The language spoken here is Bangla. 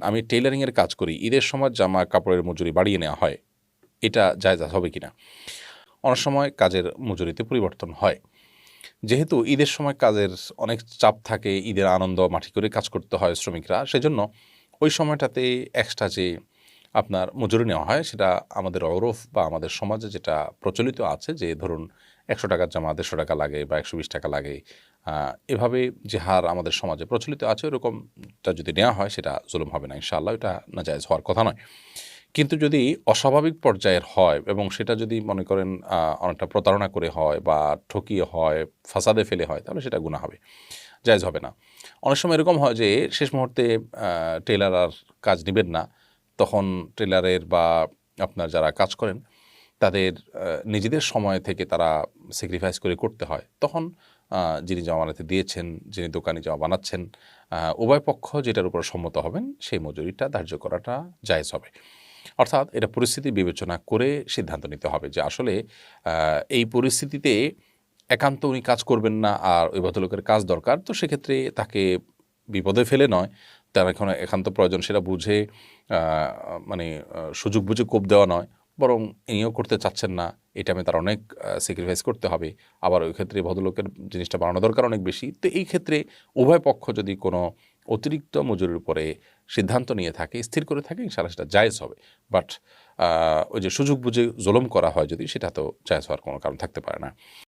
আমি টেইলারিংয়ের কাজ করি, ঈদের সময় জামা কাপড়ের মজুরি বাড়িয়ে নেওয়া হয়। এটা জায়জ হবে কিনা? অনেক সময় কাজের মজুরিতে পরিবর্তন হয়। যেহেতু ঈদের সময় কাজের অনেক চাপ থাকে, ঈদের আনন্দ মাটি করে কাজ করতে হয় শ্রমিকরা, সেজন্য ওই সময়টাতে এক্সট্রা যে আপনার মজুরি নেওয়া হয়, সেটা আমাদের অরফ বা আমাদের সমাজে যেটা প্রচলিত আছে যে, ধরুন একশো টাকার জামা দেড়শো টাকা লাগে বা একশো বিশ টাকা লাগে এভাবে যে হার আমাদের সমাজে প্রচলিত আছে, ওরকমটা যদি নেওয়া হয়, সেটা জুলুম হবে না, ইনশাআল্লাহ। এটা নাজায়জ হওয়ার কথা নয়। কিন্তু যদি অস্বাভাবিক পর্যায়ের হয় এবং সেটা যদি মনে করেন অনেকটা প্রতারণা করে হয় বা ঠকিয়ে হয়, ফাসাদে ফেলে হয়, তাহলে সেটা গুণা হবে, জায়জ হবে না। অনেক সময় এরকম হয় যে শেষ মুহূর্তে টেলার আর কাজ নেবেন না, তখন টেলারের বা আপনার যারা কাজ করেন তাদের নিজেদের সময় থেকে তারা স্যাক্রিফাইস করে করতে হয়। তখন যিনি জামা বানাতে দিয়েছেন, যিনি দোকানে জামা বানাচ্ছেন উভয় পক্ষ যেটার উপর সম্মত হবেন, সেই মজুরিটা ধার্য করাটা জায়েজ হবে। অর্থাৎ এটা পরিস্থিতি বিবেচনা করে সিদ্ধান্ত নিতে হবে যে আসলে এই পরিস্থিতিতে একান্ত উনি কাজ করবেন না আর ওই ভদ্রলোকের কাজ দরকার। তো সেক্ষেত্রে তাকে বিপদে ফেলে নয়, তার এখন একান্ত প্রয়োজন সেটা বুঝে মানে সুযোগ বুঝে কোপ দেওয়া নয়। বরং ইনিও করতে চাচ্ছেন না, এটা আমি তার অনেক স্যাক্রিফাইস করতে হবে। আবার ওই ক্ষেত্রে ভদ্রলোকের জিনিসটা বানানো দরকার অনেক বেশি। তো এই ক্ষেত্রে উভয় পক্ষ যদি কোনো অতিরিক্ত মজুরির উপরে সিদ্ধান্ত নিয়ে থাকে, স্থির করে থাকে, ইনশাআল্লাহ সেটা জায়জ হবে। বাট ওই যে সুযোগ বুঝে জোলম করা হয় যদি, সেটা তো জায়জ হওয়ার কোনো কারণ থাকতে পারে না।